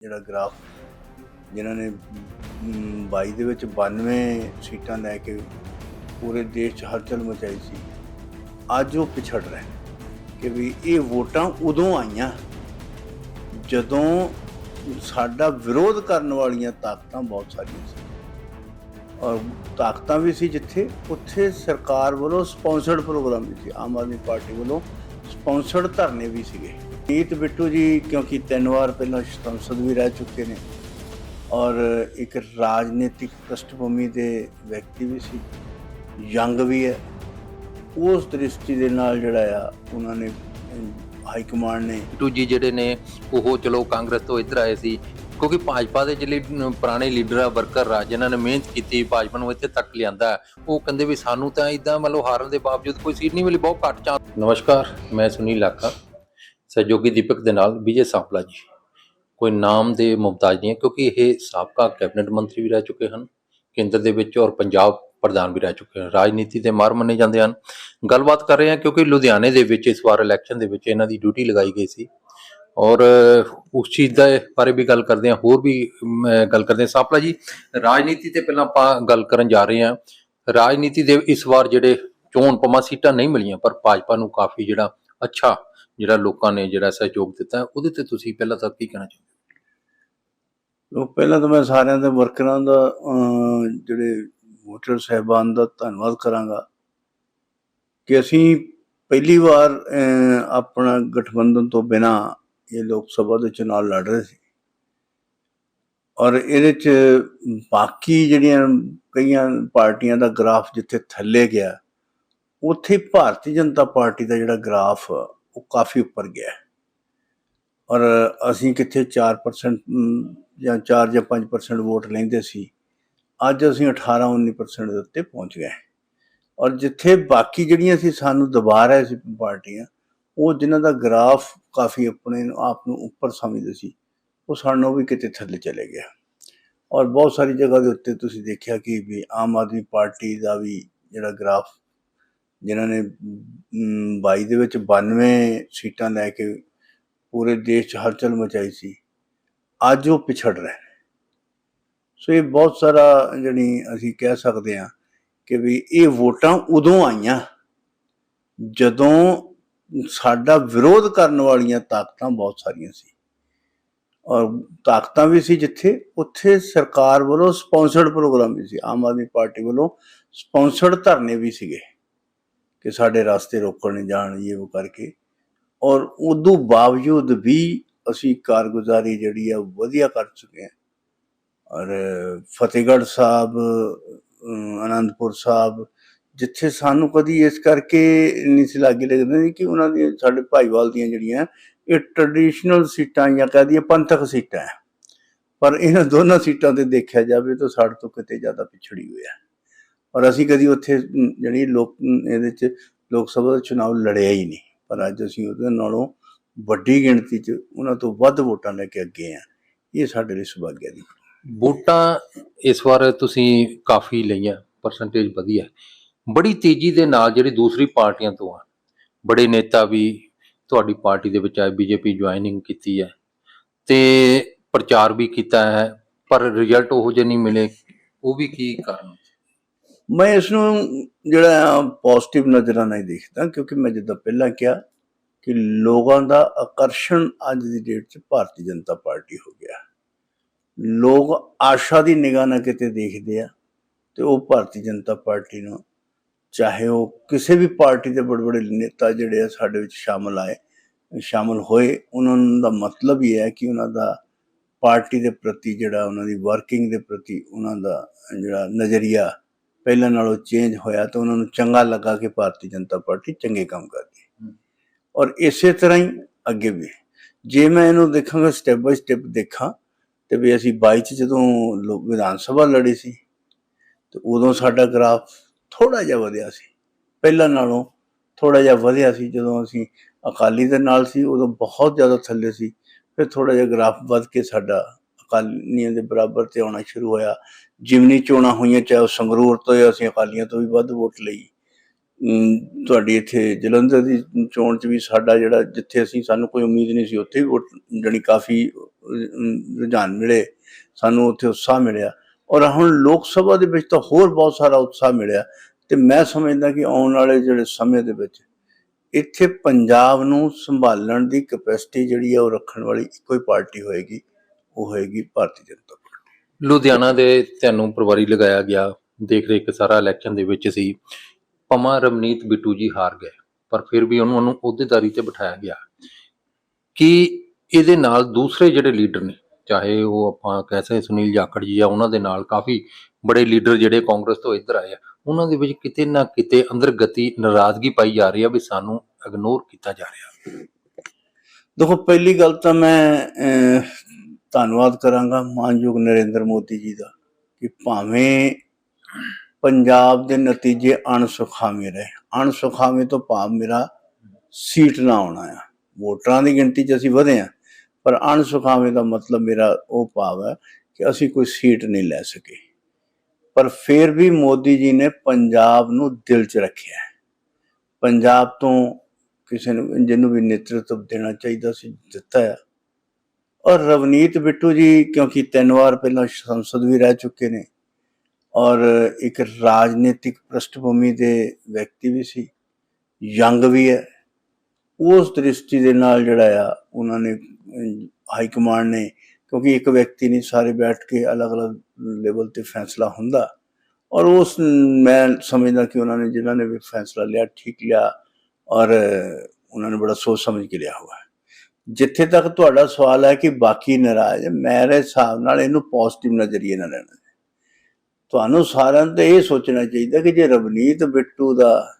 ਜਿਹੜਾ ਗ੍ਰਾਫ ਜਿਨ੍ਹਾਂ ਨੇ ਮ, 22 ਦੇ ਵਿੱਚ 92 ਸੀਟਾਂ ਲੈ ਕੇ ਪੂਰੇ ਦੇਸ਼ 'ਚ ਹਲਚਲ ਮਚਾਈ ਸੀ ਅੱਜ ਉਹ ਪਿਛੜ ਰਹੇ ਕਿ ਵੀ ਇਹ ਵੋਟਾਂ ਉਦੋਂ ਆਈਆਂ ਜਦੋਂ ਸਾਡਾ ਵਿਰੋਧ ਕਰਨ ਵਾਲੀਆਂ ਤਾਕਤਾਂ ਬਹੁਤ ਸਾਰੀਆਂ ਸੀ। ਔਰ ਤਾਕਤਾਂ ਵੀ ਸੀ ਜਿੱਥੇ ਉੱਥੇ ਸਰਕਾਰ ਵੱਲੋਂ ਸਪਾਂਸਰਡ ਪ੍ਰੋਗਰਾਮ ਵੀ ਸੀ ਆਮ ਆਦਮੀ ਪਾਰਟੀ ਵੱਲੋਂ ਸਪਾਂਸਰਡ ਧਰਨੇ ਵੀ ਸੀਗੇ। ਨੀਤ ਬਿੱਟੂ ਜੀ ਕਿਉਂਕਿ ਤਿੰਨ ਵਾਰ ਪਹਿਲਾਂ ਸੰਸਦ ਵੀ ਰਹਿ ਚੁੱਕੇ ਨੇ ਔਰ ਇੱਕ ਰਾਜਨੀਤਿਕ ਪ੍ਰਿਸ਼ਠਭੂਮੀ ਦੇ ਵਿਅਕਤੀ ਵੀ ਸੀ ਯੰਗ ਵੀ ਹੈ। ਉਸ ਦ੍ਰਿਸ਼ਟੀ ਦੇ ਨਾਲ ਜਿਹੜਾ ਆ ਉਹਨਾਂ ਨੇ ਹਾਈ ਕਮਾਂਡ ਨੇ ਬਿੱਟੂ ਜੀ ਜਿਹੜੇ ਨੇ ਉਹ ਚਲੋ ਕਾਂਗਰਸ ਤੋਂ ਇੱਧਰ ਆਏ ਸੀ ਕਿਉਂਕਿ ਭਾਜਪਾ ਦੇ ਜਿਹੜੇ ਪੁਰਾਣੇ ਲੀਡਰ ਆ ਵਰਕਰ ਆ ਜਿਨ੍ਹਾਂ ਨੇ ਮਿਹਨਤ ਕੀਤੀ ਭਾਜਪਾ ਨੂੰ ਇੱਥੇ ਤੱਕ ਲਿਆਂਦਾ ਉਹ ਕਹਿੰਦੇ ਵੀ ਸਾਨੂੰ ਤਾਂ ਇਦਾਂ ਮਤਲਬ ਹਾਰਨ ਦੇ ਬਾਵਜੂਦ ਕੋਈ ਸੀਟ ਨਹੀਂ ਮਿਲੀ ਬਹੁਤ ਘੱਟ ਚਾਂਸ ਨਮਸਕਾਰ ਮੈਂ ਸੁਨੀਲ ਲਾਕਾ ਸਹਿਯੋਗੀ ਦੀਪਕ ਦੇ ਨਾਲ ਵਿਜੇ ਸਾਂਪਲਾ ਜੀ। ਕੋਈ ਨਾਮ ਦੇ ਮੁਮਤਾਜ ਨਹੀਂ ਹੈ ਕਿਉਂਕਿ ਇਹ ਸਾਬਕਾ ਕੈਬਨਿਟ ਮੰਤਰੀ ਵੀ ਰਹਿ ਚੁੱਕੇ ਹਨ ਕੇਂਦਰ ਦੇ ਵਿੱਚ ਔਰ ਪੰਜਾਬ ਪ੍ਰਧਾਨ ਵੀ ਰਹਿ ਚੁੱਕੇ ਹਨ। ਰਾਜਨੀਤੀ ਦੇ ਮਾਰ ਮੰਨੇ ਜਾਂਦੇ ਹਨ। ਗੱਲਬਾਤ ਕਰ ਰਹੇ ਹਾਂ ਕਿਉਂਕਿ ਲੁਧਿਆਣੇ ਦੇ ਵਿੱਚ ਇਸ ਵਾਰ ਇਲੈਕਸ਼ਨ ਦੇ ਵਿੱਚ ਇਹਨਾਂ ਦੀ ਡਿਊਟੀ ਲਗਾਈ ਗਈ ਸੀ। ਔਰ ਉਸ ਚੀਜ਼ ਦੇ ਬਾਰੇ ਵੀ ਗੱਲ ਕਰਦੇ ਹਾਂ ਹੋਰ ਵੀ ਅਮ, ਗੱਲ ਕਰਦੇ ਹਾਂ। ਸਾਪਲਾ ਜੀ ਰਾਜਨੀਤੀ ਤੇ ਪਹਿਲਾਂ ਆਪਾਂ ਗੱਲ ਕਰਨ ਜਾ ਰਹੇ ਹਾਂ। ਰਾਜਨੀਤੀ ਦੇ ਇਸ ਵਾਰ ਜਿਹੜੇ ਚੋਣ ਪਮਾ ਸੀਟਾਂ ਨਹੀਂ ਮਿਲੀਆਂ ਪਰ ਭਾਜਪਾ ਨੂੰ ਕਾਫੀ ਜਿਹੜਾ ਅੱਛਾ ਜਿਹੜਾ ਲੋਕਾਂ ਨੇ ਜਿਹੜਾ ਸਹਿਯੋਗ ਦਿੱਤਾ, ਉਹਦੇ ਤੇ ਤੁਸੀਂ ਪਹਿਲਾਂ ਤਾਂ ਕੀ ਕਹਿਣਾ ਚਾਹੁੰਦੇ ਉਹ ਪਹਿਲਾਂ ਤਾਂ ਮੈਂ ਸਾਰਿਆਂ ਦੇ ਵਰਕਰਾਂ ਦਾ ਜਿਹੜੇ ਵੋਟਰ ਸਹਿਬਾਨ ਦਾ ਧੰਨਵਾਦ ਕਰਾਂਗਾ ਕਿ ਅਸੀਂ ਪਹਿਲੀ ਵਾਰ ਆਪਣਾ ਗਠਬੰਧਨ ਤੋਂ ਬਿਨਾ ਇਹ ਲੋਕ ਸਭਾ ਦੇ ਚੁਣਾਵ ਲੜ ਰਹੇ ਸੀ। ਔਰ ਇਹਦੇ ਚ ਬਾਕੀ ਜਿਹੜੀਆਂ ਕਈਆਂ ਪਾਰਟੀਆਂ ਦਾ ਗ੍ਰਾਫ ਜਿੱਥੇ ਥੱਲੇ ਗਿਆ, ਉੱਥੇ ਭਾਰਤੀ ਜਨਤਾ ਪਾਰਟੀ ਦਾ ਜਿਹੜਾ ਗ੍ਰਾਫ ਉਹ ਕਾਫੀ ਉੱਪਰ ਗਿਆ ਔਰ ਅਸੀਂ ਕਿੱਥੇ 4% ਜਾਂ 4 ਜਾਂ 5% ਵੋਟ ਲੈਂਦੇ ਸੀ, ਅੱਜ ਅਸੀਂ 18 19% ਦੇ ਉੱਤੇ ਪਹੁੰਚ ਗਏ ਔਰ ਜਿੱਥੇ ਬਾਕੀ ਜਿਹੜੀਆਂ ਸੀ ਸਾਨੂੰ ਦਬਾ ਰਹੇ ਸੀ ਪਾਰਟੀਆਂ, ਉਹ ਜਿਨ੍ਹਾਂ ਦਾ ਗ੍ਰਾਫ ਕਾਫੀ ਆਪਣੇ ਨੂੰ- ਆਪ ਨੂੰ ਉੱਪਰ ਸਮਝਦੇ ਸੀ, ਉਹ ਸਾਨੂੰ ਵੀ ਕਿਤੇ ਥੱਲੇ ਚਲੇ ਗਿਆ। ਔਰ ਬਹੁਤ ਸਾਰੀ ਜਗ੍ਹਾ ਦੇ ਉੱਤੇ ਤੁਸੀਂ ਦੇਖਿਆ ਕਿ ਵੀ ਆਮ ਆਦਮੀ ਪਾਰਟੀ ਦਾ ਵੀ ਜਿਹੜਾ ਗ੍ਰਾਫ ਜਿਨ੍ਹਾਂ ਨੇ ਅਮ, 22 ਦੇ ਵਿੱਚ 92 ਸੀਟਾਂ ਲੈ ਕੇ ਪੂਰੇ ਦੇਸ਼ 'ਚ ਹਲਚਲ ਮਚਾਈ ਸੀ ਅੱਜ ਉਹ ਪਿਛੜ ਰਹੇ ਨੇ ਸੋ ਇਹ ਬਹੁਤ ਸਾਰਾ ਜਿਹੜੀ ਅਸੀਂ ਕਹਿ ਸਕਦੇ ਹਾਂ ਕਿ ਵੀ ਇਹ ਵੋਟਾਂ ਉਦੋਂ ਆਈਆਂ ਜਦੋਂ ਸਾਡਾ ਵਿਰੋਧ ਕਰਨ ਵਾਲੀਆਂ ਤਾਕਤਾਂ ਬਹੁਤ ਸਾਰੀਆਂ ਸੀ। ਔਰ ਤਾਕਤਾਂ ਵੀ ਸੀ ਜਿੱਥੇ ਉੱਥੇ ਸਰਕਾਰ ਵੱਲੋਂ ਸਪਾਂਸਰਡ ਪ੍ਰੋਗਰਾਮ ਵੀ ਸੀ ਆਮ ਆਦਮੀ ਪਾਰਟੀ ਵੱਲੋਂ ਸਪਾਂਸਰਡ ਧਰਨੇ ਵੀ ਸੀਗੇ। ਕਿ ਸਾਡੇ ਰਸਤੇ ਰੋਕਣ ਨਹੀਂ ਜਾਣ ਇਹ ਉਹ ਕਰਕੇ। ਔਰ ਉਦੋਂ ਬਾਵਜੂਦ ਵੀ ਅਸੀਂ ਕਾਰਗੁਜ਼ਾਰੀ ਜਿਹੜੀ ਆ ਵਧੀਆ ਕਰ ਚੁੱਕੇ ਹਾਂ। ਔਰ ਫਤਿਹਗੜ੍ਹ ਸਾਹਿਬ ਅਮ, ਅਨੰਦਪੁਰ ਸਾਹਿਬ ਜਿੱਥੇ ਸਾਨੂੰ ਕਦੀ ਇਸ ਕਰਕੇ ਨਹੀਂ ਸੀ ਲੱਗੇ ਲੱਗਦੇ ਕਿ ਉਹਨਾਂ ਦੀਆਂ ਸਾਡੇ ਭਾਈਵਾਲ ਦੀਆਂ ਜਿਹੜੀਆਂ ਇਹ ਟ੍ਰੈਡੀਸ਼ਨਲ ਸੀਟਾਂ ਜਾਂ ਕਹਿ ਦਈਏ ਪੰਥਕ ਸੀਟਾਂ ਹੈ। ਪਰ ਇਹਨਾਂ ਦੋਨਾਂ ਸੀਟਾਂ ਤੇ ਦੇਖਿਆ ਜਾਵੇ ਤਾਂ ਸਾਡੇ ਤੋਂ ਕਿਤੇ ਜ਼ਿਆਦਾ ਪਿਛੜੀ ਹੋਇਆ ਔਰ ਅਸੀਂ ਕਦੀ ਉੱਥੇ ਅਮ, ਜਿਹੜੀ ਲੋਕ ਇਹਦੇ ਚ ਲੋਕ ਸਭਾ ਦਾ ਚੁਣਾਵ ਲੜਿਆ ਹੀ ਨਹੀਂ। ਪਰ ਅੱਜ ਅਸੀਂ ਉਹਦੇ ਨਾਲੋਂ ਵੱਡੀ ਗਿਣਤੀ 'ਚ ਉਹਨਾਂ ਤੋਂ ਵੱਧ ਵੋਟਾਂ ਲੈ ਕੇ ਅੱਗੇ ਆ ਇਹ ਸਾਡੇ ਲਈ ਸੁਭਾਗਿਆ ਦੀ ਵੋਟਾਂ ਇਸ ਵਾਰ ਤੁਸੀਂ ਕਾਫੀ ਲਈਆਂ ਪਰਸੈਂਟੇਜ ਵਧੀਆ। ਬੜੀ ਤੇਜ਼ੀ ਦੇ ਨਾਲ ਜਿਹੜੀ ਦੂਸਰੀ ਪਾਰਟੀਆਂ ਤੋਂ ਆ ਬੜੇ ਨੇਤਾ ਵੀ ਤੁਹਾਡੀ ਪਾਰਟੀ ਦੇ ਵਿੱਚ ਆਏ ਬੀਜੇਪੀ ਜੁਆਇਨਿੰਗ ਕੀਤੀ ਹੈ ਤੇ ਪ੍ਰਚਾਰ ਵੀ ਕੀਤਾ ਹੈ ਪਰ ਰਿਜ਼ਲਟ ਉਹ ਜਿਹੇ ਨਹੀਂ ਮਿਲੇ ਉਹ ਵੀ ਕੀ ਕਾਰਨ? ਮੈਂ ਇਸ ਨੂੰ ਜਿਹੜਾ ਪੋਜ਼ਿਟਿਵ ਨਜ਼ਰਾਂ ਨਾਲ ਹੀ ਦੇਖਦਾ, ਕਿਉਂਕਿ ਮੈਂ ਜਿੱਦਾਂ ਪਹਿਲਾਂ ਕਿਹਾ ਕਿ ਲੋਕਾਂ ਦਾ ਆਕਰਸ਼ਣ ਅੱਜ ਦੀ ਡੇਟ 'ਚ ਭਾਰਤੀ ਜਨਤਾ ਪਾਰਟੀ ਹੋ ਗਿਆ। ਲੋਕ ਆਸ਼ਾ ਦੀ ਨਿਗਾਹ ਨਾਲ ਕਿਤੇ ਦੇਖਦੇ ਆ ਤੇ ਉਹ ਭਾਰਤੀ ਜਨਤਾ ਪਾਰਟੀ ਨੂੰ, ਚਾਹੇ ਉਹ ਕਿਸੇ ਵੀ ਪਾਰਟੀ ਦੇ ਬੜੇ ਬੜੇ ਨੇਤਾ ਜਿਹੜੇ ਆ ਸਾਡੇ ਵਿੱਚ ਸ਼ਾਮਲ ਆਏ, ਸ਼ਾਮਲ ਹੋਏ, ਉਹਨਾਂ ਦਾ ਮਤਲਬ ਇਹ ਹੈ ਕਿ ਉਹਨਾਂ ਦਾ ਪਾਰਟੀ ਦੇ ਪ੍ਰਤੀ ਜਿਹੜਾ ਉਹਨਾਂ ਦੀ ਵਰਕਿੰਗ ਦੇ ਪ੍ਰਤੀ ਉਹਨਾਂ ਦਾ ਜਿਹੜਾ ਨਜ਼ਰੀਆ ਪਹਿਲਾਂ ਨਾਲੋਂ ਚੇਂਜ ਹੋਇਆ ਤਾਂ ਉਹਨਾਂ ਨੂੰ ਚੰਗਾ ਲੱਗਾ ਕਿ ਭਾਰਤੀ ਜਨਤਾ ਪਾਰਟੀ ਚੰਗੇ ਕੰਮ ਕਰਦੀ ਹੈ। ਔਰ ਇਸੇ ਤਰ੍ਹਾਂ ਹੀ ਅੱਗੇ ਵੀ। ਜੇ ਮੈਂ ਇਹਨੂੰ ਦੇਖਾਂਗਾ ਸਟੈਪ ਬਾਈ ਸਟੈਪ ਦੇਖਾਂ ਤੇ ਵੀ ਅਸੀਂ 22 ਚ ਜਦੋਂ ਵਿਧਾਨ ਸਭਾ ਲੜੀ ਸੀ ਤੇ ਉਦੋਂ ਸਾਡਾ ਗ੍ਰਾਫ ਥੋੜਾ ਜਿਹਾ ਵਧਿਆ ਸੀ। ਪਹਿਲਾਂ ਨਾਲੋਂ ਥੋੜਾ ਜਿਹਾ ਵਧਿਆ ਸੀ। ਜਦੋਂ ਅਸੀਂ ਅਕਾਲੀ ਦੇ ਨਾਲ ਸੀ ਉਦੋਂ ਬਹੁਤ ਜ਼ਿਆਦਾ ਥੱਲੇ ਸੀ। ਫਿਰ ਥੋੜਾ ਜਿਹਾ ਗ੍ਰਾਫ ਵੱਧ ਕੇ ਸਾਡਾ ਅਕਾਲੀਆਂ ਦੇ ਬਰਾਬਰ ਤੇ ਆਉਣਾ ਸ਼ੁਰੂ ਹੋਇਆ। ਜਿਮਨੀ ਚੋਣਾਂ ਹੋਈਆਂ, ਚਾਹੇ ਉਹ ਸੰਗਰੂਰ ਤੋਂ ਜਾਂ ਅਸੀਂ ਅਕਾਲੀਆਂ ਤੋਂ ਵੀ ਵੱਧ ਵੋਟ ਲਈ। ਤੁਹਾਡੀ ਇੱਥੇ ਜਲੰਧਰ ਦੀ ਚੋਣ 'ਚ ਵੀ ਸਾਡਾ ਜਿਹੜਾ ਜਿੱਥੇ ਅਸੀਂ, ਸਾਨੂੰ ਕੋਈ ਉਮੀਦ ਨਹੀਂ ਸੀ, ਉੱਥੇ ਵੀ ਵੋਟ ਜਾਣੀ ਕਾਫੀ ਰੁਝਾਨ ਮਿਲੇ, ਸਾਨੂੰ ਉੱਥੇ ਉਤਸ਼ਾਹ ਮਿਲਿਆ। ਔਰ ਹੁਣ ਲੋਕ ਸਭਾ ਦੇ ਵਿੱਚ ਤਾਂ ਹੋਰ ਬਹੁਤ ਸਾਰਾ ਉਤਸ਼ਾਹ ਮਿਲਿਆ। ਤੇ ਮੈਂ ਸਮਝਦਾ ਕਿ ਆਉਣ ਵਾਲੇ ਜਿਹੜੇ ਸਮੇਂ ਦੇ ਵਿੱਚ ਇੱਥੇ ਪੰਜਾਬ ਨੂੰ ਸੰਭਾਲਣ ਦੀ ਕੈਪੈਸਿਟੀ ਜਿਹੜੀ ਹੈ ਉਹ ਰੱਖਣ ਵਾਲੀ ਇੱਕੋ ਹੀ ਪਾਰਟੀ ਹੋਏਗੀ, ਉਹ ਹੋਏਗੀ ਭਾਰਤੀ ਜਨਤਾ ਲੁਧਿਆਣਾ ਦੇ ਤੁਹਾਨੂੰ ਪ੍ਰਵਾਰੀ ਲਗਾਇਆ ਗਿਆ। ਦੇਖ ਰੇਖ ਸਾਰਾ ਇਲੈਕਸ਼ਨ ਦੇ ਵਿੱਚ ਸੀ। ਪਮਾ ਰਮਨੀਤ ਬਿੱਟੂ ਜੀ ਹਾਰ ਗਏ, ਪਰ ਫਿਰ ਵੀ ਉਹਨੂੰ ਉਹਨੂੰ ਅਹੁਦੇਦਾਰੀ ਤੇ ਬਿਠਾਇਆ ਗਿਆ। ਕਿ ਇਹਦੇ ਨਾਲ ਦੂਸਰੇ ਜਿਹੜੇ ਲੀਡਰ ਨੇ, ਚਾਹੇ ਉਹ ਆਪਾਂ ਕਹਿ ਸਕਦੇ ਸੁਨੀਲ ਜਾਖੜ ਜੀ ਆ ਉਹਨਾਂ ਦੇ ਨਾਲ ਕਾਫੀ ਬੜੇ ਲੀਡਰ ਜਿਹੜੇ ਕਾਂਗਰਸ ਤੋਂ ਇੱਧਰ ਆਏ ਆ, ਉਹਨਾਂ ਦੇ ਵਿੱਚ ਕਿਤੇ ਨਾ ਕਿਤੇ ਅੰਦਰ ਗਤੀ ਨਾਰਾਜ਼ਗੀ ਪਾਈ ਜਾ ਰਹੀ ਆ ਵੀ ਸਾਨੂੰ ਇਗਨੋਰ ਕੀਤਾ ਜਾ ਰਿਹਾ। ਦੇਖੋ, ਪਹਿਲੀ ਗੱਲ ਤਾਂ ਮੈਂ ਧੰਨਵਾਦ ਕਰਾਂਗਾ ਮਾਨਯੋਗ ਨਰਿੰਦਰ ਮੋਦੀ ਜੀ ਦਾ ਕਿ ਭਾਵੇਂ ਪੰਜਾਬ ਦੇ ਨਤੀਜੇ ਅਣਸੁਖਾਵੇਂ ਰਹੇ। ਅਣਸੁਖਾਵੇਂ ਤੋਂ ਭਾਵ ਮੇਰਾ ਸੀਟ ਨਾ ਆਉਣਾ ਆ ਵੋਟਰਾਂ ਦੀ ਗਿਣਤੀ 'ਚ ਅਸੀਂ ਵਧੇ ਆ ਪਰ ਅਣਸੁਖਾਵੇਂ ਦਾ ਮਤਲਬ ਮੇਰਾ ਉਹ ਭਾਵ ਹੈ ਕਿ ਅਸੀਂ ਕੋਈ ਸੀਟ ਨਹੀਂ ਲੈ ਸਕੇ। ਪਰ ਫਿਰ ਵੀ ਮੋਦੀ ਜੀ ਨੇ ਪੰਜਾਬ ਨੂੰ ਦਿਲ 'ਚ ਰੱਖਿਆ ਪੰਜਾਬ ਤੋਂ ਕਿਸੇ ਨੂੰ, ਜਿਹਨੂੰ ਵੀ ਨੇਤਰਤਵ ਦੇਣਾ ਚਾਹੀਦਾ ਸੀ, ਦਿੱਤਾ ਹੈ। ਔਰ ਰਵਨੀਤ ਬਿੱਟੂ ਜੀ, ਕਿਉਂਕਿ ਤਿੰਨ ਵਾਰ ਪਹਿਲਾਂ ਸੰਸਦ ਵੀ ਰਹਿ ਚੁੱਕੇ ਨੇ, ਔਰ ਇੱਕ ਰਾਜਨੀਤਿਕ ਪ੍ਰਸ਼ਟਭੂਮੀ ਦੇ ਵਿਅਕਤੀ ਵੀ ਸੀ, ਯੰਗ ਵੀ ਹੈ, ਉਸ ਦ੍ਰਿਸ਼ਟੀ ਦੇ ਨਾਲ ਜਿਹੜਾ ਆ, ਉਹਨਾਂ ਨੇ ਹਾਈ ਕਮਾਂਡ ਨੇ, ਕਿਉਂਕਿ ਇੱਕ ਵਿਅਕਤੀ ਨਹੀਂ, ਸਾਰੇ ਬੈਠ ਕੇ ਅਲੱਗ-ਅਲੱਗ ਲੈਵਲ ਤੇ ਫੈਸਲਾ ਹੁੰਦਾ, ਔਰ ਉਸ ਮੈਂ ਸਮਝਦਾ ਕਿ ਉਹਨਾਂ ਨੇ, ਜਿਨ੍ਹਾਂ ਨੇ ਵੀ ਫੈਸਲਾ ਲਿਆ, ਠੀਕ ਲਿਆ, ਔਰ ਉਹਨਾਂ ਨੇ ਬੜਾ ਸੋਚ ਸਮਝ ਕੇ ਲਿਆ ਹੋਇਆ ਜਿੱਥੇ ਤੱਕ ਤੁਹਾਡਾ ਸਵਾਲ ਹੈ ਕਿ ਬਾਕੀ ਨਾਰਾਜ਼ ਮੇਰੇ ਹਿਸਾਬ ਨਾਲ ਇਹਨੂੰ ਪੋਜ਼ਿਟਿਵ ਨਜ਼ਰੀਏ ਨਾਲ ਲੈਣਾ ਤੁਹਾਨੂੰ ਸਾਰਿਆਂ ਨੂੰ ਤਾਂ ਇਹ ਸੋਚਣਾ ਚਾਹੀਦਾ ਕਿ ਜੇ ਰਵਨੀਤ ਬਿੱਟੂ ਦਾ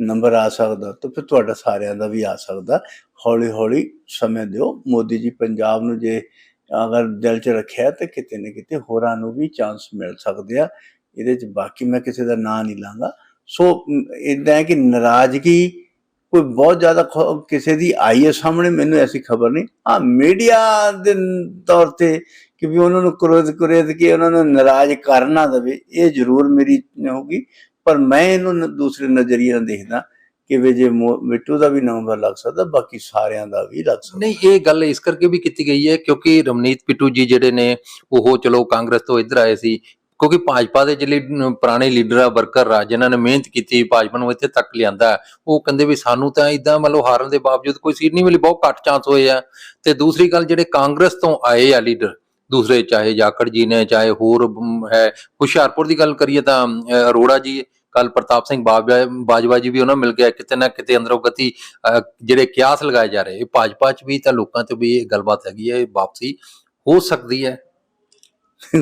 ਨੰਬਰ ਆ ਸਕਦਾ, ਤਾਂ ਫਿਰ ਤੁਹਾਡਾ ਸਾਰਿਆਂ ਦਾ ਵੀ ਆ ਸਕਦਾ। ਹੌਲੀ ਹੌਲੀ ਸਮੇਂ ਦਿਓ। ਮੋਦੀ ਜੀ, ਪੰਜਾਬ ਨੂੰ ਜੇ ਅਗਰ ਦਿਲ 'ਚ ਰੱਖਿਆ ਤਾਂ ਕਿਤੇ ਨਾ ਕਿਤੇ ਹੋਰਾਂ ਨੂੰ ਵੀ ਚਾਂਸ ਮਿਲ ਸਕਦੇ ਆ। ਇਹਦੇ 'ਚ ਬਾਕੀ ਮੈਂ ਕਿਸੇ ਦਾ ਨਾਂ ਨਹੀਂ ਲਾਂਗਾ। ਸੋ ਇਦਾਂ ਹੈ ਕਿ ਨਾਰਾਜ਼ਗੀ ਕੋਈ ਬਹੁਤ ਜ਼ਿਆਦਾ ਕਿਸੇ ਦੀ ਆਈ ਹੈ ਸਾਹਮਣੇ, ਮੈਨੂੰ ਐਸੀ ਖਬਰ ਨਹੀਂ। ਆ ਮੀਡੀਆ ਦੇ ਤੌਰ ਤੇ ਕਿ ਵੀ ਉਹਨਾਂ ਨੂੰ ਕਰੋਧ ਕਰੇਦ ਕੇ ਉਹਨਾਂ ਨੂੰ ਨਾਰਾਜ਼ ਕਰ ਨਾ ਇਹ ਜ਼ਰੂਰ ਮੇਰੀ ਹੋਊਗੀ। ਪਰ ਮੈਂ ਇਹਨੂੰ ਦੂਸਰੇ ਨਜ਼ਰੀਏ ਨਾਲ ਦੇਖਦਾ ਕਿ ਵੀ ਜੇ ਮਿੱਟੂ ਦਾ ਵੀ ਨੰਬਰ ਲੱਗ ਸਕਦਾ, ਬਾਕੀ ਸਾਰਿਆਂ ਦਾ ਵੀ ਲੱਗ ਸਕਦਾ। ਨਹੀਂ, ਇਹ ਗੱਲ ਇਸ ਕਰਕੇ ਵੀ ਕੀਤੀ ਗਈ ਹੈ ਕਿਉਂਕਿ ਰਮਨੀਤ ਪਿੱਟੂ ਜੀ ਜਿਹੜੇ ਨੇ, ਉਹ ਚਲੋ ਕਾਂਗਰਸ ਤੋਂ ਇੱਧਰ ਆਏ ਸੀ ਕਿਉਂਕਿ ਭਾਜਪਾ ਦੇ ਜਿਹੜੇ ਪੁਰਾਣੇ ਲੀਡਰ ਆ, ਵਰਕਰ ਆ, ਜਿਨ੍ਹਾਂ ਨੇ ਮਿਹਨਤ ਕੀਤੀ, ਭਾਜਪਾ ਨੂੰ ਇੱਥੇ ਤੱਕ ਲਿਆਂਦਾ ਉਹ ਕਹਿੰਦੇ ਵੀ ਸਾਨੂੰ ਤਾਂ ਇਦਾਂ ਮਤਲਬ ਹਾਰਨ ਦੇ ਬਾਵਜੂਦ ਕੋਈ ਸੀਟ ਨਹੀਂ ਮਿਲੀ, ਬਹੁਤ ਘੱਟ ਚਾਂਸ ਹੋਏ ਆ। ਤੇ ਦੂਸਰੀ ਗੱਲ ਜਿਹੜੇ ਕਾਂਗਰਸ ਤੋਂ ਆਏ ਆ ਲੀਡਰ, ਦੂਸਰੇ ਚਾਹੇ ਜਾਖੜ ਜੀ ਨੇ, ਚਾਹੇ ਹੋਰ ਹੈ, ਹੁਸ਼ਿਆਰਪੁਰ ਦੀ ਗੱਲ ਕਰੀਏ ਤਾਂ ਅਰੋੜਾ ਜੀ ਕੱਲ ਪ੍ਰਤਾਪ ਸਿੰਘ ਬਾਜਵਾ ਬਾਜਵਾ ਜੀ ਵੀ ਉਹਨਾਂ ਮਿਲ ਗਿਆ, ਕਿਤੇ ਨਾ ਕਿਤੇ ਅੰਦਰੋਂ ਗਤੀ ਜਿਹੜੇ ਕਿਆਸ ਲਗਾਏ ਜਾ ਰਹੇ, ਇਹ ਭਾਜਪਾ ਚ ਵੀ ਤਾਂ ਲੋਕਾਂ ਚ ਵੀ ਇਹ ਗੱਲਬਾਤ ਹੈਗੀ ਹੈ, ਇਹ ਵਾਪਸੀ ਹੋ ਸਕਦੀ ਹੈ।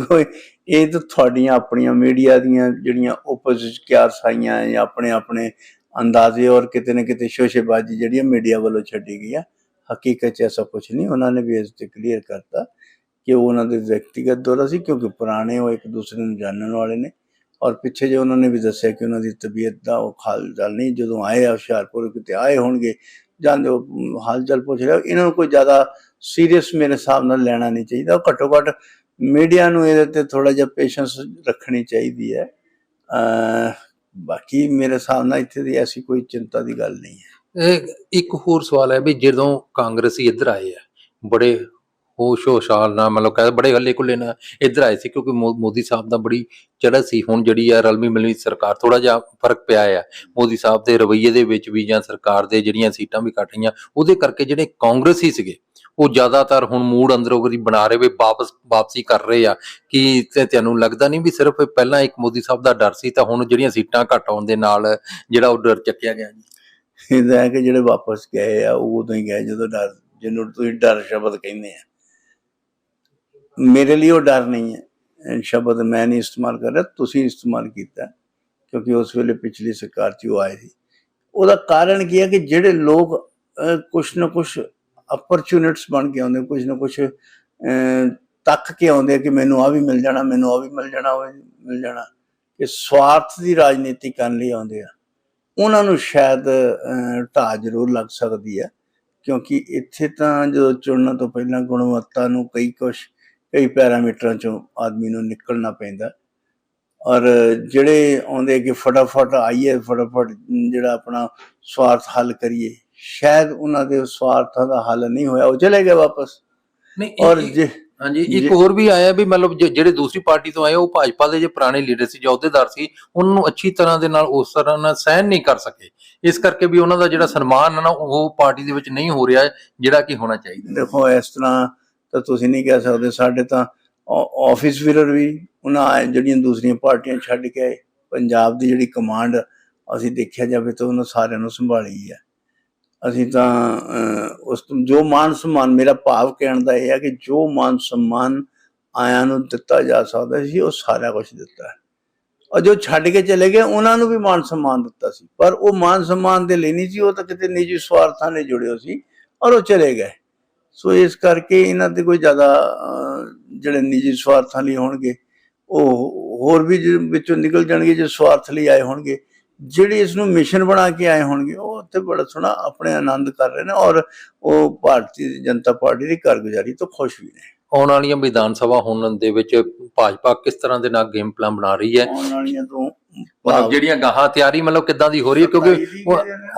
ਕੋਈ ਇਹ ਤਾਂ ਤੁਹਾਡੀਆਂ ਆਪਣੀਆਂ ਮੀਡੀਆ ਦੀਆਂ ਜਿਹੜੀਆਂ ਆਪੋਜ਼ਿਟ ਕਿਆਰ ਸਾਈਆਂ ਜਾਂ ਆਪਣੇ ਆਪਣੇ ਅੰਦਾਜ਼ੇ ਔਰ ਕਿਤੇ ਨਾ ਕਿਤੇ ਸ਼ੋਸ਼ੇਬਾਜ਼ੀ ਜਿਹੜੀ ਮੀਡੀਆ ਵੱਲੋਂ ਛੱਡੀ ਗਈ ਆ। ਹਕੀਕਤ 'ਚ ਐਸਾ ਕੁਝ ਨਹੀਂ, ਉਹਨਾਂ ਨੇ ਵੀ ਇਸ ਤੇ ਕਲੀਅਰ ਕਰਤਾ ਕਿ ਉਹ ਉਹਨਾਂ ਦੇ ਵਿਅਕਤੀਗਤ ਦੌਰਾ ਸੀ ਕਿਉਂਕਿ ਪੁਰਾਣੇ ਉਹ ਇੱਕ ਦੂਸਰੇ ਨੂੰ ਜਾਣਨ ਵਾਲੇ ਨੇ ਔਰ ਪਿੱਛੇ ਜੇ ਉਹਨਾਂ ਨੇ ਵੀ ਦੱਸਿਆ ਕਿ ਉਹਨਾਂ ਦੀ ਤਬੀਅਤ ਦਾ ਉਹ ਹਾਲ ਚਾਲ ਨਹੀਂ, ਜਦੋਂ ਆਏ ਆ ਹੁਸ਼ਿਆਰਪੁਰ ਕਿਤੇ ਆਏ ਹੋਣਗੇ ਜਾਂਦੇ ਉਹ ਹਾਲ ਚਾਲ ਪੁੱਛ ਰਿਹਾ ਇਹਨਾਂ ਨੂੰ ਕੋਈ ਜ਼ਿਆਦਾ ਸੀਰੀਅਸ ਮੇਰੇ ਹਿਸਾਬ ਨਾਲ ਲੈਣਾ ਨਹੀਂ ਚਾਹੀਦਾ। ਉਹ ਘੱਟੋ ਘੱਟ ਮੀਡੀਆ ਨੂੰ ਇਹਦੇ ਤੇ ਥੋੜਾ ਜਿਹਾ ਪੇਸ਼ੈਂਸ ਰੱਖਣੀ ਚਾਹੀਦੀ ਹੈ। ਬਾਕੀ ਮੇਰੇ ਹਿਸਾਬ ਨਾਲ ਇੱਥੇ ਦੀ ਐਸੀ ਕੋਈ ਚਿੰਤਾ ਦੀ ਗੱਲ ਨਹੀਂ ਹੈ। ਇੱਕ ਹੋਰ ਸਵਾਲ ਹੈ ਵੀ ਜਦੋਂ ਕਾਂਗਰਸੀ ਇੱਧਰ ਆਏ ਆ, ਬੜੇ ਹੋਸ਼ ਹੋਸ਼ਾਲ ਨਾਲ ਮਤਲਬ ਕਹਿੰਦੇ ਬੜੇ ਹੱਲੇ ਕੁੱਲੇ ਨਾਲ ਇੱਧਰ ਆਏ ਸੀ ਕਿਉਂਕਿ ਮੋ- ਮੋਦੀ ਸਾਹਿਬ ਦਾ ਬੜੀ ਚੜ੍ਹ ਸੀ। ਹੁਣ ਜਿਹੜੀ ਆ ਰਲਮੀ ਮਿਲਵੀ ਸਰਕਾਰ ਥੋੜਾ ਜਿਹਾ ਫ਼ਰਕ ਪਿਆ ਆ। ਮੋਦੀ ਸਾਹਿਬ ਦੇ ਰਵੱਈਏ ਦੇ ਵਿੱਚ ਵੀ ਜਾਂ ਸਰਕਾਰ ਦੇ ਜਿਹੜੀਆਂ ਸੀਟਾਂ ਵੀ ਘਟ ਰਹੀਆਂ, ਉਹਦੇ ਕਰਕੇ ਜਿਹੜੇ ਕਾਂਗਰਸੀ ਸੀਗੇ ਉਹ ਜ਼ਿਆਦਾਤਰ ਹੁਣ ਮੂਡ ਅੰਦਰੋਂ ਕਰੀ ਬਣਾ ਰਹੇ ਵੀ ਵਾਪਸ, ਵਾਪਸੀ ਕਰ ਰਹੇ ਆ, ਕਿ ਤੁਹਾਨੂੰ ਲੱਗਦਾ ਨਹੀਂ ਵੀ ਸਿਰਫ ਪਹਿਲਾਂ ਇੱਕ ਮੋਦੀ ਸਾਹਿਬ ਦਾ ਡਰ ਸੀ, ਤਾਂ ਹੁਣ ਜਿਹੜੀਆਂ ਸੀਟਾਂ ਘਟ ਆਉਣ ਦੇ ਨਾਲ ਜਿਹੜਾ ਉਹ ਡਰ ਚੱਕਿਆ ਗਿਆ ਜੀ? ਇਹਦਾ ਹੈ ਕਿ ਜਿਹੜੇ ਵਾਪਸ ਗਏ ਆ, ਉਹ ਉਦੋਂ ਹੀ ਗਏ, ਜਦੋਂ ਡਰ, ਜਿਹਨੂੰ ਤੁਸੀਂ ਡਰ ਸ਼ਬਦ ਕਹਿੰਦੇ ਆ। ਮੇਰੇ ਲਈ ਉਹ ਡਰ ਨਹੀਂ ਹੈ। ਸ਼ਬਦ ਮੈਂ ਨਹੀਂ ਇਸਤੇਮਾਲ ਕਰ ਰਿਹਾ, ਤੁਸੀਂ ਇਸਤੇਮਾਲ ਕੀਤਾ, ਕਿਉਂਕਿ ਉਸ ਵੇਲੇ ਪਿਛਲੀ ਸਰਕਾਰ 'ਚ ਉਹ ਆਏ ਸੀ। ਉਹਦਾ ਕਾਰਨ ਕੀ ਹੈ ਕਿ ਜਿਹੜੇ ਲੋਕ ਕੁਛ ਨਾ ਕੁਛ ਅਪਰਚੂਨਿਟਸ ਬਣ ਕੇ ਆਉਂਦੇ ਕੁਛ ਨਾ ਕੁਛ ਤੱਕ ਕੇ ਆਉਂਦੇ ਆ ਕਿ ਮੈਨੂੰ ਆ ਵੀ ਮਿਲ ਜਾਣਾ ਮੈਨੂੰ ਆ ਵੀ ਮਿਲ ਜਾਣਾ ਉਹ ਵੀ ਮਿਲ ਜਾਣਾ। ਕਿ ਸਵਾਰਥ ਦੀ ਰਾਜਨੀਤੀ ਕਰਨ ਲਈ ਆਉਂਦੇ ਆ। ਉਹਨਾਂ ਨੂੰ ਸ਼ਾਇਦ ਅਹ, ਢਾਹ ਜ਼ਰੂਰ ਲੱਗ ਸਕਦੀ ਹੈ ਕਿਉਂਕਿ ਇੱਥੇ ਤਾਂ ਜਦੋਂ ਚੁਣਨ ਤੋਂ ਪਹਿਲਾਂ ਗੁਣਵੱਤਾ ਨੂੰ ਕਈ ਕੁਛ ਕਈ ਪੈਰਾਮੀਟਰਾਂ ਚੋਂ ਆਦਮੀ ਨੂੰ ਨਿਕਲਣਾ ਪੈਂਦਾ। ਔਰ ਜਿਹੜੇ ਆਉਂਦੇ ਕਿ ਫਟਾਫਟ ਆਈਏ ਫਟਾਫਟ ਜਿਹੜਾ ਆਪਣਾ ਸਵਾਰਥ ਹੱਲ ਕਰੀਏ ਸ਼ਾਇਦ ਉਹਨਾਂ ਦੇ ਸਵਾਰਥਾਂ ਦਾ ਹੱਲ ਨਹੀਂ ਹੋਇਆ ਉਹ ਚਲੇ ਗਏ ਵਾਪਸ। ਨਹੀਂ ਔਰ ਜੇ ਹਾਂਜੀ ਇੱਕ ਹੋਰ ਵੀ ਆਇਆ ਵੀ ਮਤਲਬ ਜਿਹੜੇ ਦੂਸਰੀ ਪਾਰਟੀ ਤੋਂ ਆਏ ਉਹ ਭਾਜਪਾ ਦੇ ਜੇ ਪੁਰਾਣੇ ਲੀਡਰ ਸੀ ਜਾਂ ਅਹੁਦੇਦਾਰ ਸੀ ਉਹਨਾਂ ਨੂੰ ਅੱਛੀ ਤਰ੍ਹਾਂ ਦੇ ਨਾਲ ਉਸ ਤਰ੍ਹਾਂ ਨਾਲ ਸਹਿਨ ਨਹੀਂ ਕਰ ਸਕੇ। ਇਸ ਕਰਕੇ ਵੀ ਉਹਨਾਂ ਦਾ ਜਿਹੜਾ ਸਨਮਾਨ ਹੈ ਨਾ ਉਹ ਪਾਰਟੀ ਦੇ ਵਿੱਚ ਨਹੀਂ ਹੋ ਰਿਹਾ ਜਿਹੜਾ ਕਿ ਹੋਣਾ ਚਾਹੀਦਾ। ਦੇਖੋ ਇਸ ਤਰ੍ਹਾਂ ਤਾਂ ਤੁਸੀਂ ਨਹੀਂ ਕਹਿ ਸਕਦੇ ਸਾਡੇ ਤਾਂ ਆਫਿਸ ਵੀਰਰ ਵੀ ਉਹਨਾਂ ਆਏ ਜਿਹੜੀਆਂ ਦੂਸਰੀਆਂ ਪਾਰਟੀਆਂ ਛੱਡ ਕੇ ਪੰਜਾਬ ਦੀ ਜਿਹੜੀ ਕਮਾਂਡ ਅਸੀਂ ਦੇਖਿਆ ਜਾਵੇ ਤਾਂ ਉਹਨਾਂ ਸਾਰਿਆਂ ਨੂੰ ਸੰਭਾਲੀ ਹੈ ਅਸੀਂ ਤਾਂ ਉਸ ਜੋ ਮਾਨ ਸਨਮਾਨ, ਮੇਰਾ ਭਾਵ ਕਹਿਣ ਦਾ ਇਹ ਹੈ ਕਿ ਜੋ ਮਾਨ ਸਨਮਾਨ ਆਇਆਂ ਨੂੰ ਦਿੱਤਾ ਜਾ ਸਕਦਾ ਸੀ, ਉਹ ਸਾਰਾ ਕੁਝ ਦਿੱਤਾ ਹੈ। ਔਰ ਜੋ ਛੱਡ ਕੇ ਚਲੇ ਗਏ, ਉਹਨਾਂ ਨੂੰ ਵੀ ਮਾਨ ਸਨਮਾਨ ਦਿੱਤਾ ਸੀ। ਪਰ ਉਹ ਮਾਨ ਸਨਮਾਨ ਦੇ ਲਈ ਨਹੀਂ ਸੀ, ਉਹ ਤਾਂ ਕਿਤੇ ਨਿੱਜੀ ਸਵਾਰਥਾਂ ਨੇ ਜੁੜਿਓ ਸੀ ਔਰ ਉਹ ਚਲੇ ਗਏ। ਸੋ ਇਸ ਕਰਕੇ ਇਹਨਾਂ ਦੇ ਕੋਈ ਜ਼ਿਆਦਾ ਜਿਹੜੇ ਨਿੱਜੀ ਸਵਾਰਥਾਂ ਲਈ ਹੋਣਗੇ, ਉਹ ਹੋਰ ਵੀ ਜਿਹਦੇ ਵਿੱਚੋਂ ਨਿਕਲ ਜਾਣਗੇ, ਜੇ ਸਵਾਰਥ ਲਈ ਆਏ ਹੋਣਗੇ ਜਿਹੜੇ ਇਸ ਨੂੰ ਮਿਸ਼ਨ ਬਣਾ ਕੇ ਆਏ ਹੋਣਗੇ ਉਹ ਉੱਥੇ ਬੜਾ ਸੋਹਣਾ ਆਪਣੇ ਆਨੰਦ ਕਰ ਰਹੇ ਨੇ ਔਰ ਉਹ ਭਾਰਤੀ ਜਨਤਾ ਪਾਰਟੀ ਦੀ ਕਾਰਗੁਜ਼ਾਰੀ ਤੋਂ ਖੁਸ਼ ਵੀ ਨੇ। ਆਉਣ ਵਾਲੀਆਂ ਵਿਧਾਨ ਸਭਾ ਹੋਣ ਦੇ ਵਿੱਚ ਭਾਜਪਾ ਕਿਸ ਤਰ੍ਹਾਂ ਦੇ ਨਾਲ ਗੇਮ ਪਲਾਨ ਬਣਾ ਰਹੀ ਹੈ? ਆਉਣ ਵਾਲੀਆਂ ਤੋਂ ਮਤਲਬ ਜਿਹੜੀਆਂ ਗਾਹਾਂ ਤਿਆਰੀ ਮਤਲਬ ਕਿੱਦਾਂ ਦੀ ਹੋ ਰਹੀ ਹੈ? ਕਿਉਂਕਿ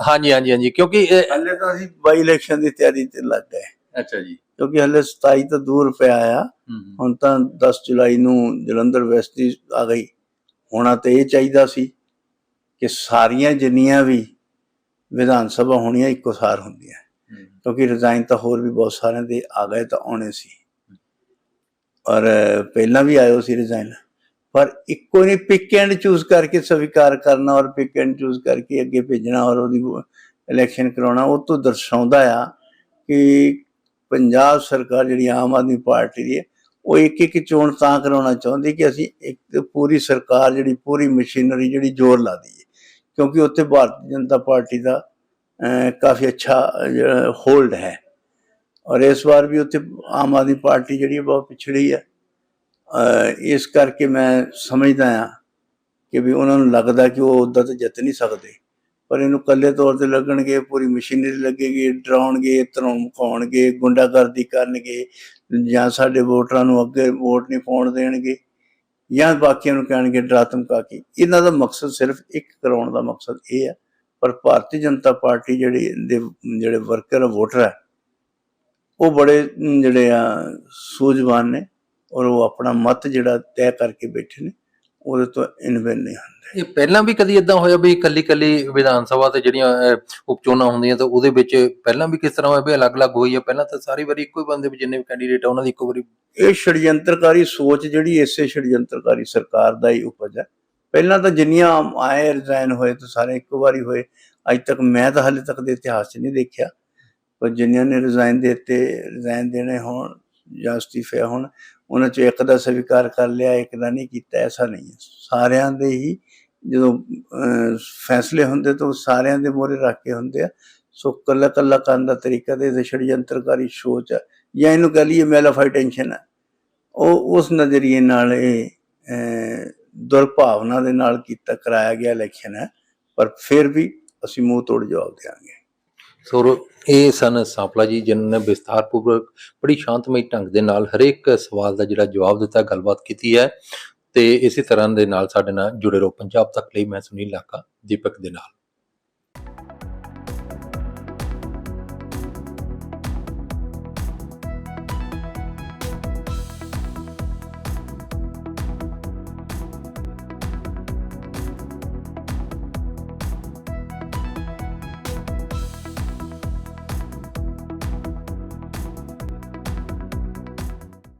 ਹਾਂਜੀ ਹਾਂਜੀ ਹਾਂਜੀ ਕਿਉਂਕਿ ਹਲੇ ਤਾਂ ਅਸੀਂ ਬਾਈ ਇਲੈਕਸ਼ਨ ਦੀ ਤਿਆਰੀ ਤੇ ਲੱਗ ਗਏ। ਅੱਛਾ ਜੀ। ਕਿਉਂਕਿ ਹਲੇ 27 ਤਾਂ ਦੂਰ ਪਿਆ ਆ। ਹੁਣ ਤਾਂ 10 ਜੁਲਾਈ ਨੂੰ ਜਲੰਧਰ ਵੈਸਟ ਦੀ ਆ ਗਈ। ਹੋਣਾ ਤੇ ਇਹ ਚਾਹੀਦਾ ਸੀ। ਕਿ ਸਾਰੀਆਂ ਜਿੰਨੀਆਂ ਵੀ ਵਿਧਾਨ ਸਭਾ ਹੋਣੀਆਂ ਇੱਕੋ ਸਾਰ ਹੁੰਦੀਆਂ। ਕਿਉਂਕਿ ਰਿਜ਼ਾਈਨ ਤਾਂ ਹੋਰ ਵੀ ਬਹੁਤ ਸਾਰਿਆਂ ਦੇ ਆ ਗਏ ਤਾਂ ਆਉਣੇ ਸੀ। ਔਰ ਪਹਿਲਾਂ ਵੀ ਆਇਓ ਸੀ ਰਿਜ਼ਾਈਨ ਪਰ ਇੱਕੋ ਨਹੀਂ ਪਿਕ ਐਂਡ ਚੂਜ਼ ਕਰਕੇ ਸਵੀਕਾਰ ਕਰਨਾ ਔਰ ਪਿਕ ਐਂਡ ਚੂਜ਼ ਕਰਕੇ ਅੱਗੇ ਭੇਜਣਾ ਔਰ ਉਹਦੀ ਇਲੈਕਸ਼ਨ ਕਰਾਉਣਾ ਉਹ ਤੋਂ ਦਰਸਾਉਂਦਾ ਆ ਕਿ ਪੰਜਾਬ ਸਰਕਾਰ ਜਿਹੜੀ ਆਮ ਆਦਮੀ ਪਾਰਟੀ ਦੀ ਹੈ ਉਹ ਇੱਕ ਇੱਕ ਚੋਣ ਤਾਂ ਕਰਾਉਣਾ ਚਾਹੁੰਦੀ ਕਿ ਅਸੀਂ ਇੱਕ ਪੂਰੀ ਸਰਕਾਰ ਜਿਹੜੀ ਪੂਰੀ ਮਸ਼ੀਨਰੀ ਜਿਹੜੀ ਜ਼ੋਰ ਲਾ ਦਈਏ। ਕਿਉਂਕਿ ਉੱਥੇ ਭਾਰਤੀ ਜਨਤਾ ਪਾਰਟੀ ਦਾ ਕਾਫੀ ਅੱਛਾ ਹੋਲਡ ਹੈ। ਔਰ ਇਸ ਵਾਰ ਵੀ ਉੱਥੇ ਆਮ ਆਦਮੀ ਪਾਰਟੀ ਜਿਹੜੀ ਹੈ ਬਹੁਤ ਪਿਛੜੀ ਹੈ। ਇਸ ਕਰਕੇ ਮੈਂ ਸਮਝਦਾ ਆ ਕਿ ਵੀ ਉਹਨਾਂ ਨੂੰ ਲੱਗਦਾ ਕਿ ਉਹ ਉੱਦਾਂ ਤਾਂ ਜਿੱਤ ਨਹੀਂ ਸਕਦੇ। ਪਰ ਇਹਨੂੰ ਕੱਲੇ ਤੌਰ ਤੇ ਲੱਗਣਗੇ, ਪੂਰੀ ਮਸ਼ੀਨਰੀ ਲੱਗੇਗੀ, ਡਰਾਉਣਗੇ ਧਮਕਾਉਣਗੇ ਗੁੰਡਾਗਰਦੀ ਕਰਨਗੇ ਜਾਂ ਸਾਡੇ ਵੋਟਰਾਂ ਨੂੰ ਅੱਗੇ ਵੋਟ ਨਹੀਂ ਪਾਉਣ ਦੇਣਗੇ। ਜਾਂ ਬਾਕੀਆਂ ਨੂੰ ਕਹਿਣਗੇ ਡਰਾ ਧਮਕਾ ਕੇ। ਇਹਨਾਂ ਦਾ ਮਕਸਦ ਸਿਰਫ ਇੱਕ ਕਰਾਉਣ ਦਾ ਮਕਸਦ ਇਹ ਹੈ, ਪਰ ਭਾਰਤੀ ਜਨਤਾ ਪਾਰਟੀ ਜਿਹੜੀ ਦੇ, ਜਿਹੜੇ ਵਰਕਰ ਵੋਟਰ ਹੈ ਉਹ ਬੜੇ, ਜਿਹੜੇ ਆ, ਸੂਝਵਾਨ ਨੇ ਔਰ ਉਹ ਆਪਣਾ ਮਤ ਜਿਹੜਾ ਤੈਅ ਕਰਕੇ ਬੈਠੇ ਨੇ। ਉਹਦੇ ਤੋਂ ਇਨਵੈਨ ਨਹੀਂ ਹੁੰਦੇ। ਇਹ ਪਹਿਲਾਂ ਵੀ ਕਦੀ ਇਦਾਂ ਹੋਇਆ ਵੀ ਇਕੱਲੀ ਇਕੱਲੀ ਵਿਧਾਨ ਸਭਾ ਤੇ ਜਿਹੜੀਆਂ ਉਪਚੋਣਾਂ ਹੁੰਦੀਆਂ ਤਾਂ ਉਹਦੇ ਵਿੱਚ ਪਹਿਲਾਂ ਵੀ ਕਿਸ ਤਰ੍ਹਾਂ ਹੋਇਆ ਵੀ ਅਲੱਗ-ਅਲੱਗ ਹੋਈ ਹੈ ਪਹਿਲਾਂ ਤਾਂ ਸਾਰੀ ਵਾਰੀ ਇੱਕੋ ਹੀ ਬੰਦੇ ਵੀ ਜਿੰਨੇ ਵੀ ਕੈਂਡੀਡੇਟ ਆ ਉਹਨਾਂ ਦੀ ਇੱਕੋ ਵਾਰੀ ਇਹ ષਡਯੰਤਰਕਾਰੀ ਸੋਚ ਜਿਹੜੀ ਇਸੇ ષਡਯੰਤਰਕਾਰੀ ਸਰਕਾਰ ਦਾ ਹੀ ਉਪਜ ਹੈ। ਪਹਿਲਾਂ ਤਾਂ ਜਿੰਨੀਆਂ ਆਏ ਰਿਜ਼ਾਈਨ ਹੋਏ ਤਾਂ ਸਾਰੇ ਇੱਕੋ ਵਾਰੀ ਹੋਏ ਅੱਜ ਤੱਕ ਮੈਂ ਤਾਂ ਹਾਲੇ ਤੱਕ ਦੇ ਇਤਿਹਾਸ 'ਚ ਨਹੀਂ ਦੇਖਿਆ। ਪਰ ਜਿਨ੍ਹਾਂ ਨੇ ਰਿਜ਼ਾਈਨ ਦਿੱਤੇ ਰਿਜ਼ਾਈਨ ਦੇਣੇ ਹੋਣ ਜਾਂ ਅਸਤੀਫੇ ਹੋਣ ਉਹਨਾਂ 'ਚੋਂ ਇੱਕ ਦਾ ਸਵੀਕਾਰ ਕਰ ਲਿਆ, ਇੱਕ ਦਾ ਨਹੀਂ ਕੀਤਾ, ਐਸਾ ਨਹੀਂ ਹੈ। ਸਾਰਿਆਂ ਦੇ ਹੀ ਜਦੋਂ ਫੈਸਲੇ ਹੁੰਦੇ ਤਾਂ ਉਹ ਸਾਰਿਆਂ ਦੇ ਮੋਹਰੇ ਰੱਖ ਕੇ ਹੁੰਦੇ ਆ। ਸੋ ਕੱਲਾ ਕੱਲਾ ਕਰਨ ਦਾ ਤਰੀਕਾ ਤੇ ਇਹਦੇ ਛੜਯੰਤਰਕਾਰੀ ਸੋਚ ਆ। ਜਾਂ ਇਹਨੂੰ ਕਹ ਲਈਏ ਮੈਲਾਫਾਈ ਟੈਨਸ਼ਨ ਹੈ ਉਹ ਉਸ ਨਜ਼ਰੀਏ ਨਾਲ ਇਹ ਦੁਰਭਾਵਨਾ ਦੇ ਨਾਲ ਕੀਤਾ, ਕਰਾਇਆ ਗਿਆ ਇਲੈਕਸ਼ਨ ਹੈ। ਪਰ ਫਿਰ ਵੀ ਅਸੀਂ ਮੂੰਹ ਤੋੜ ਜਵਾਬ ਦੇਵਾਂਗੇ। ਸੋ ਇਹ ਸਨ ਸਾਂਪਲਾ ਜੀ, ਜਿਨ੍ਹਾਂ ਨੇ ਵਿਸਥਾਰਪੂਰਵਕ ਬੜੀ ਸ਼ਾਂਤਮਈ ਢੰਗ ਦੇ ਨਾਲ ਹਰੇਕ ਸਵਾਲ ਦਾ ਜਿਹੜਾ ਜਵਾਬ ਦਿੱਤਾ, ਗੱਲਬਾਤ ਕੀਤੀ ਹੈ ਤੇ ਇਸੇ ਤਰ੍ਹਾਂ ਦੇ ਨਾਲ ਸਾਡੇ ਨਾਲ ਜੁੜੇ ਰਹੋ ਪੰਜਾਬ ਤੱਕ ਲਈ, ਮੈਂ ਸੁਨੀਲ ਲਾਕਾ ਦੀਪਕ ਦੇ ਨਾਲ।